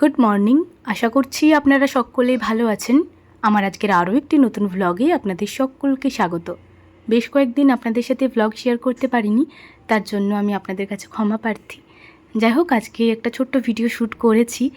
Good morning আশা করছি আপনারা সকলেই ভালো আছেন। আমার আজকের আরও একটি নতুন ভ্লগে আপনাদের সকলকে স্বাগত। বেশ কয়েকদিন আপনাদের সাথে ভ্লগ শেয়ার করতে পারিনি, তার জন্য আমি আপনাদের কাছে ক্ষমা প্রার্থী। যাই হোক, আজকে একটা ছোট্ট ভিডিও শ্যুট করেছি।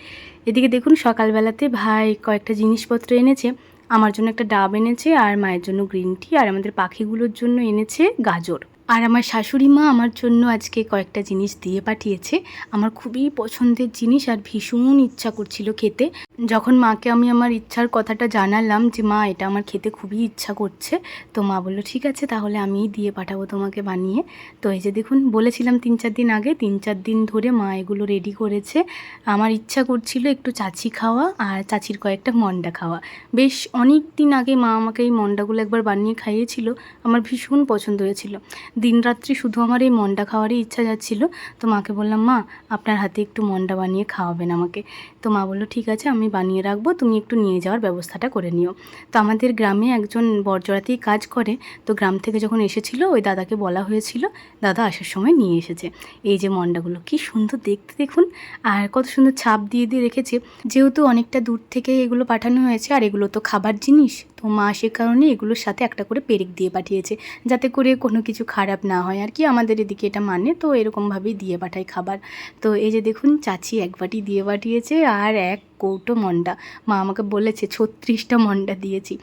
এদিকে দেখুন, সকালবেলাতে ভাই কয়েকটা জিনিসপত্র এনেছে। আমার জন্য একটা ডাব এনেছে আর মায়ের জন্য গ্রিন টি আর আমাদের পাখিগুলোর জন্য এনেছে গাজর। আর আমার শাশুড়ি মা আমার জন্য আজকে কয়েকটা জিনিস দিয়ে পাঠিয়েছে। আমার খুবই পছন্দের জিনিস আর ভীষণ ইচ্ছা করছিল খেতে। যখন মাকে আমি আমার ইচ্ছার কথাটা জানালাম যে, মা, এটা আমার খেতে খুবই ইচ্ছা করছে। তো মা বলল, ঠিক আছে, তাহলে আমিই দিয়ে পাঠাবো তোমাকে বানিয়ে। তো এই যে দেখুন, বলেছিলাম তিন চার দিন আগে, তিন চার দিন ধরে মা এগুলো রেডি করেছে। আমার ইচ্ছা করছিল একটু চাচি খাওয়া আর চাচির কয়েকটা মন্ডা খাওয়া। বেশ অনেক দিন আগে মা আমাকে এই মন্ডাগুলো একবার বানিয়ে খাইয়েছিল। আমার ভীষণ পছন্দ হয়েছিল। দিন রাত্রি শুধু আমার এই মন্ডা খাওয়ারই ইচ্ছা যাচ্ছিল। তো মাকে বললাম, মা, আপনার হাতে একটু মন্ডা বানিয়ে খাওয়াবেন আমাকে। তো মা বলল, ঠিক আছে, আমি বানিয়ে রাখব, তুমি একটু নিয়ে যাওয়ার ব্যবস্থাটা করে নিও। তো আমাদের গ্রামে একজন বরজরাতেই কাজ করে, তো গ্রাম থেকে যখন এসেছিল, ওই দাদাকে বলা হয়েছিল, দাদা আসার সময় নিয়ে এসেছে। এই যে মন্ডাগুলো কি সুন্দর দেখতে দেখুন, আর কত সুন্দর ছাপ দিয়ে দিয়ে রেখেছে। যেহেতু অনেকটা দূর থেকে এগুলো পাঠানো হয়েছে, আর এগুলো তো খাবার জিনিস, তো মা সে কারণে এগুলোর সাথে একটা করে পেরেক দিয়ে পাঠিয়েছে, যাতে করে কোনো কিছু খারাপ না হয়। আর কি, আমাদের এদিকে এটা মানে তো এরকমভাবেই দিয়ে পাঠায় খাবার। তো এই যে দেখুন, চাচি এক বাটি দিয়ে পাঠিয়েছে, আর এক কৌটো মন্ডা। মা আমাকে বলেছে, ছত্রিশটা মন্ডা দিয়েছি।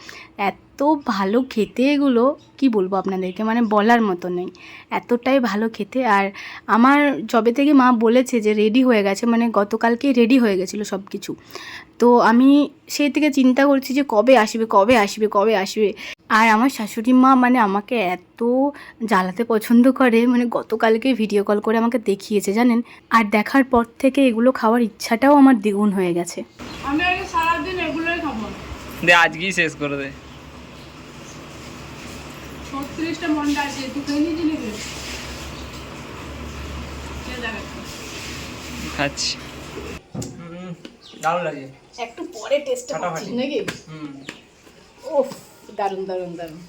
এত ভালো খেতে এগুলো, কি বলব আপনাদেরকে? মানে বলার মতো নেই। এতটাই ভালো খেতে। আর আমার জবে থেকে মা বলেছে যে, রেডি হয়ে গেছে। মানে গতকালকেই রেডি হয়ে গেছিল সব কিছু তো আমি সেই থেকে চিন্তা করছি যে, কবে আসবে? কবে আসবে? কবে আসবে? আর আমার শাশুড়ি মা মানে আমাকে এত জ্বালাতে পছন্দ করে মানে গতকালকে ভিডিও কল করে আমাকে দেখিয়েছে জানেন? আর দেখার পর থেকে এগুলো খাওয়ার ইচ্ছাটাও আমার দ্বিগুণ হয়ে গেছে। আমি আগে সারাদিন এগুলোই খাব। দে আজকেই শেষ করে দে। ছত্রিশটা মন্ডা আছে তুই খেয়ে। খাচ্ছি। দারুণ লাগে। একটু পরে টেস্টটা ফাটাফাটি। নাকি? হুম। ওফ দারুণ দারুণ দারুণ।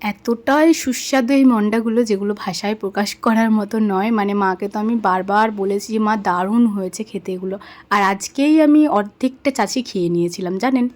এতটাই সুস্বাদু এই মন্ডাগুলো যেগুলো ভাষায় প্রকাশ করার মতো নয়। মানে মাকে তো আমি বারবার বলেছি যে, মা, দারুণ হয়েছে খেতে এগুলো। আর আজকেই আমি অর্ধেকটা চাচি খেয়ে নিয়েছিলাম, জানেন?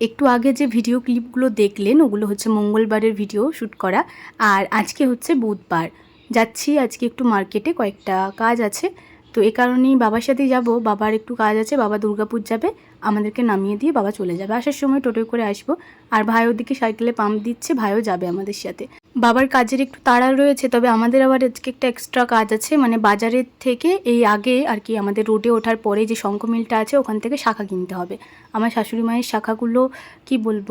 একটু আগে যে ভিডিও ক্লিপগুলো দেখলেন, ওগুলো হচ্ছে মঙ্গলবারের ভিডিও শ্যুট করা। আর আজকে হচ্ছে বুধবার। যাচ্ছি আজকে একটু মার্কেটে, কয়েকটা কাজ আছে। তো এ কারণেই বাবার সাথেই যাব। বাবার একটু কাজ আছে, বাবা দুর্গাপুর যাবে। আমাদেরকে নামিয়ে দিয়ে বাবা চলে যাবে। আসার সময় টোটোয় করে আসব। আর ভাই ওদিকে সাইকেলে পাম্প দিচ্ছে, ভাইও যাবে আমাদের সাথে। বাবার কাজের একটু তাড়া রয়েছে, তবে আমাদের আবার আজকে একটা এক্সট্রা কাজ আছে মানে বাজারের থেকে এই আগে আর কি আমাদের রোডে ওঠার পরে যে শঙ্খ মিলটা আছে, ওখান থেকে শাখা কিনতে হবে। আমার শাশুড়ি মায়ের শাখাগুলো, কি বলব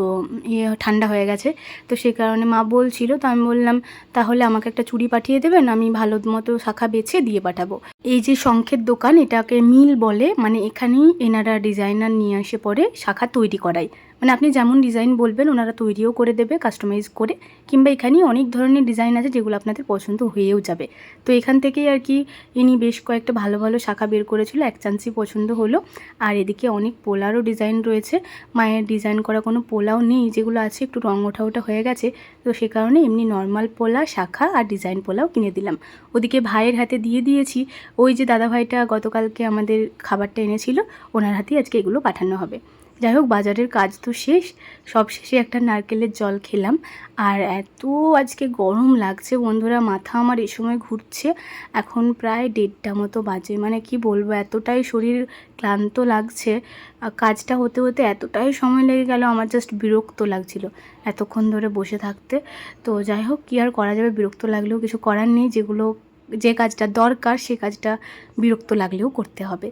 ইয়ে ঠান্ডা হয়ে গেছে। তো সেই কারণে মা বলছিল, তো আমি বললাম, তাহলে আমাকে একটা চুড়ি পাঠিয়ে দেবেন, আমি ভালো মতো শাখা বেছে দিয়ে পাঠাবো। এই যে শঙ্খের দোকান, এটাকে মিল বলে মানে এখানেই এনারা ডিজাইনার নিয়ে আসে পরে শাখা তৈরি করায়। মানে আপনি যেমন ডিজাইন বলবেন, ওনারা তৈরিও করে দেবে কাস্টমাইজ করে, কিংবা এখানেই অনেক ধরনের ডিজাইন আছে যেগুলো আপনাদের পছন্দ হয়েও যাবে। তো এখান থেকেই আর কি ইনি বেশ কয়েকটা ভালো ভালো শাখা বের করেছিল, এক চান্সই পছন্দ হলো। আর এদিকে অনেক পোলারও ডিজাইন রয়েছে, মায়ের ডিজাইন করা কোনো পোলাও নেই, যেগুলো আছে একটু রং ওঠা ওঠা হয়ে গেছে। তো সে কারণে এমনি নর্মাল পোলা, শাখা আর ডিজাইন পোলাও কিনে দিলাম। ওদিকে ভাইয়ের হাতে দিয়ে দিয়েছি, ওই যে দাদা ভাইটা গতকালকে আমাদের খাবারটা এনেছিল, ওনার হাতেই আজকে এগুলো পাঠানো হবে। যাই হোক, বাজারের কাজ তো শেষ। সব শেষে একটা নারকেলের জল খেলাম। আর এত আজকে গরম লাগছে বন্ধুরা, মাথা আমার এই সময় ঘুরছে। এখন প্রায় দেড়টা মতো বাজে। মানে কি বলব, এতটাই শরীর ক্লান্ত লাগছে। কাজটা হতে হতে এতটাই সময় লেগে গেল, আমার জাস্ট বিরক্ত লাগছিল এতক্ষণ ধরে বসে থাকতে। তো যাই হোক, কী আর করা যাবে? বিরক্ত লাগলেও কিছু করার নেই। যেগুলো যে কাজটা দরকার, সে কাজটা বিরক্ত লাগলেও করতে হবে।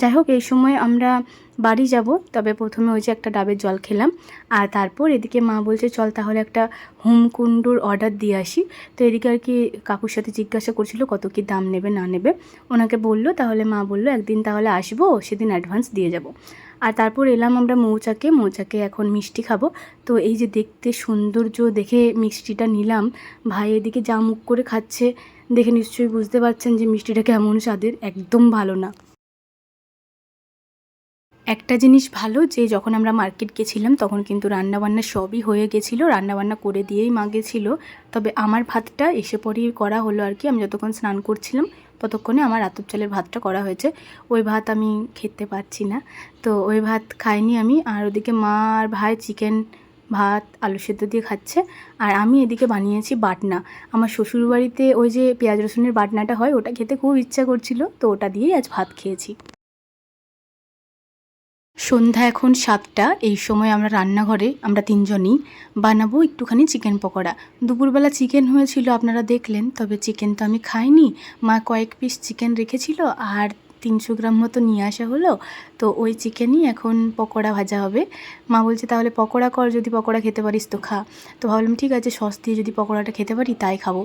যাই হোক, এই সময় আমরা বাড়ি যাব, তবে প্রথমে ওই যে একটা ডাবের জল খেলাম। আর তারপর এদিকে মা বলছে, চল তাহলে একটা হোমকুণ্ডুর অর্ডার দিয়ে আসি। তো এদিকে আর কি কাকুর সাথে জিজ্ঞাসা করছিল, কত কি দাম নেবে, না নেবে? ওনাকে বলল, তাহলে মা বলল, একদিন তাহলে আসব, সেদিন অ্যাডভান্স দিয়ে যাব। আর তারপর এলাম আমরা মৌচাকে মৌচাকে এখন মিষ্টি খাব। তো এই যে দেখতে সৌন্দর্য দেখে মিষ্টিটা নিলাম, ভাই এদিকে যা মুখ করে খাচ্ছে দেখে নিশ্চয়ই বুঝতে পারছেন যে মিষ্টিটা কেমন স্বাদের, একদম ভালো না। একটা জিনিস ভালো, যে যখন আমরা মার্কেট গেছিলাম তখন কিন্তু রান্নাবান্না সবই হয়ে গেছিল, রান্নাবান্না করে দিয়েই মা গেছিল। তবে আমার ভাতটা এসে পরেই করা হলো আর কি, আমি যতক্ষণ স্নান করছিলাম ততক্ষণে আমার আতপ চালের ভাতটা করা হয়েছে। ওই ভাত আমি খেতে পারছি না। তো ওই ভাত খাইনি আমি, আর ওদিকে মা আর ভাই চিকেন ভাত, আলু সেদ্ধ দিয়ে খাচ্ছে। আর আমি এদিকে বানিয়েছি বাটনা। আমার শ্বশুরবাড়িতে ওই যে পেঁয়াজ রসুনের বাটনাটা হয়, ওটা খেতে খুব ইচ্ছা করছিল, তো ওটা দিয়েই আজ ভাত খেয়েছি। সন্ধ্যা এখন সাতটা, এই সময় আমরা রান্নাঘরে আমরা তিনজনই বানাবো একটুখানি চিকেন পকোড়া। দুপুরবেলা চিকেন হয়েছিল, আপনারা দেখলেন, তবে চিকেন তো আমি খাইনি। মা কয়েক পিস চিকেন রেখেছিল, আর তিনশো গ্রাম মতো নিয়ে আসা হলো। তো ওই চিকেনই এখন পকোড়া ভাজা হবে। মা বলছে, তাহলে পকোড়া কর, যদি পকোড়া খেতে পারিস তো খা। তো ভাবলাম, ঠিক আছে, সস দিয়ে যদি পকোড়াটা খেতে পারি, তাই খাব।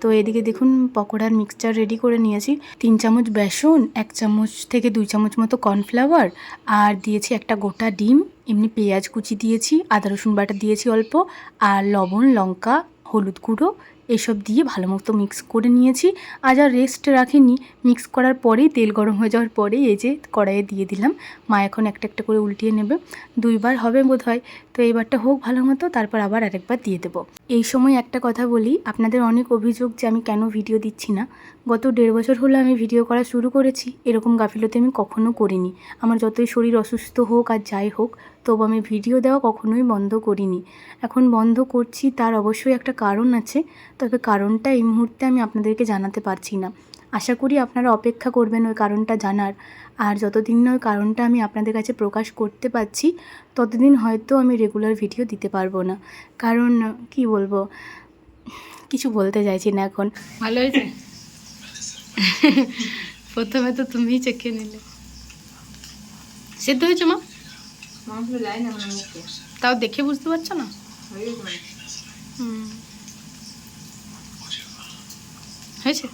তো এদিকে দেখুন, পকোড়ার মিক্সচার রেডি করে নিয়েছি। তিন চামচ বেসন, এক চামচ থেকে দুই চামচ মতো কর্নফ্লাওয়ার আর দিয়েছি একটা গোটা ডিম। এমনি পেঁয়াজ কুচি দিয়েছি, আদা রসুন বাটা দিয়েছি অল্প, আর লবণ, লঙ্কা, হলুদ গুঁড়ো এসব দিয়ে ভালো মতো মিক্স করে নিয়েছি। আজ আর রেস্ট রাখিনি। মিক্স করার পরেই তেল গরম হয়ে যাওয়ার পরেই এই যে কড়াইয়ে দিয়ে দিলাম। মা এখন একটা একটা করে উল্টিয়ে নেবে। দুইবার হবে বোধ হয় তো এইবারটা হোক ভালো মতো, তারপর আবার আরেকবার দিয়ে দেবো। এই সময় একটা কথা বলি, আপনাদের অনেক অভিযোগ যে আমি কেন ভিডিও দিচ্ছি না। গত দেড় বছর হলো আমি ভিডিও করা শুরু করেছি। এরকম গাফিলতি আমি কখনো করিনি। আমার যতই শরীর অসুস্থ হোক আর যাই হোক, তবু আমি ভিডিও দেওয়া কখনোই বন্ধ করিনি। এখন বন্ধ করছি, তার অবশ্যই একটা কারণ আছে। তবে কারণটা এই মুহূর্তে আমি আপনাদেরকে জানাতে পারছি না। আশা করি আপনারা অপেক্ষা করবেন ওই কারণটা জানার। আর যতদিন না ওই কারণটা আমি আপনাদের কাছে প্রকাশ করতে পারছি ততদিন হয়তো আমি রেগুলার ভিডিও দিতে পারব না। কারণ কি বলব? কিছু বলতে চাইছি না এখন। ভালো হয়েছে? প্রথমে তো তুমিই চেখে নিলে। সেদ্ধ হয়েছে মা? তাও দেখে বুঝতে পারছ না? হুম। হয়েছে?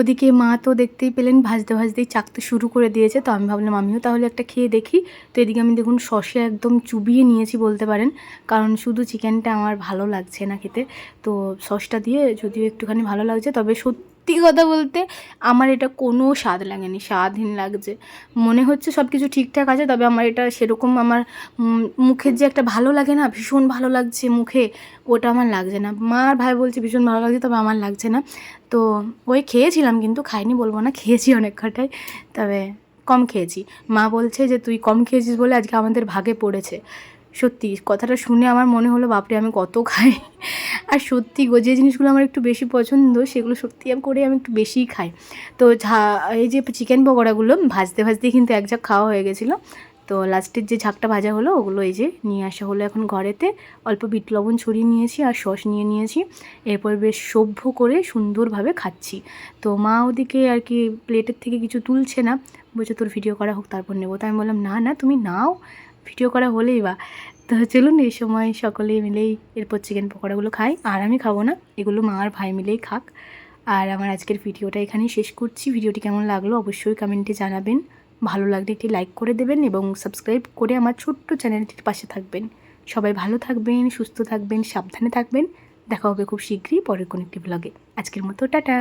ওদিকে মা তো দেখতেই পেলেন, ভাজতে ভাজতেই চাকতে শুরু করে দিয়েছে। তো আমি ভাবলাম, আমিও তাহলে একটা খেয়ে দেখি। তো এদিকে আমি দেখুন, সসে একদম চুবিয়ে নিয়েছি বলতে পারেন। কারণ শুধু চিকেনটা আমার ভালো লাগছে না খেতে। তো সসটা দিয়ে যদিও একটুখানি ভালো লাগছে, তবে সত্যি কথা বলতে আমার এটা কোনো স্বাদ লাগেনি, স্বাদহীন লাগছে। মনে হচ্ছে সব কিছু ঠিকঠাক আছে, তবে আমার এটা সেরকম আমার মুখের যে একটা ভালো লাগে না, ভীষণ ভালো লাগছে মুখে, ওটা আমার লাগছে না। মা আর ভাই বলছে ভীষণ ভালো লাগছে, তবে আমার লাগছে না। তো ওই খেয়েছিলাম কিন্তু খাইনি বলব না, খেয়েছি অনেক কটাই তবে কম খেয়েছি। মা বলছে যে তুই কম খেয়েছিস বলে আজকে আমাদের ভাগে পড়েছে। সত্যি, কথাটা শুনে আমার মনে হলো, বাপরে, আমি কত খাই। আর সত্যি গো, যে জিনিসগুলো আমার একটু বেশি পছন্দ, সেগুলো সত্যি করে আমি একটু বেশিই খাই। তো ঝা, এই যে চিকেন পকোড়াগুলো ভাজতে ভাজতে কিন্তু এক ঝাঁক খাওয়া হয়ে গেছিল। তো লাস্টের যে ঝাঁকটা ভাজা হলো, ওগুলো এই যে নিয়ে আসা হলো এখন ঘরেতে। অল্প বিট লবণ ছড়িয়ে নিয়েছি আর সস নিয়ে নিয়েছি। এরপর বেশ সভ্য করে সুন্দরভাবে খাচ্ছি। তো মা ওদিকে আর কি প্লেটের থেকে কিছু তুলছে না। বলছে, তোর ভিডিও করা হোক, তারপর নেব। তো আমি বললাম, না না, তুমি নাও। ভিডিও করা হলেই বা, তো চলুন এই সময় সকলে মিলেই এরপর চিকেন পকোড়াগুলো খাই। আর আমি খাব না, এগুলো মা আর ভাই মিলেই খাক। আর আমার আজকের ভিডিওটা এখানেই শেষ করছি। ভিডিওটি কেমন লাগল অবশ্যই কমেন্টে জানাবেন। ভালো লাগলে একটি লাইক করে দেবেন এবং সাবস্ক্রাইব করে আমার ছোট্ট চ্যানেলটির পাশে থাকবেন। সবাই ভালো থাকবেন, সুস্থ থাকবেন, সাবধানে থাকবেন। দেখা হবে খুব শীঘ্রই পরের কোনো একটি ব্লগে আজকের মতো, টাটা!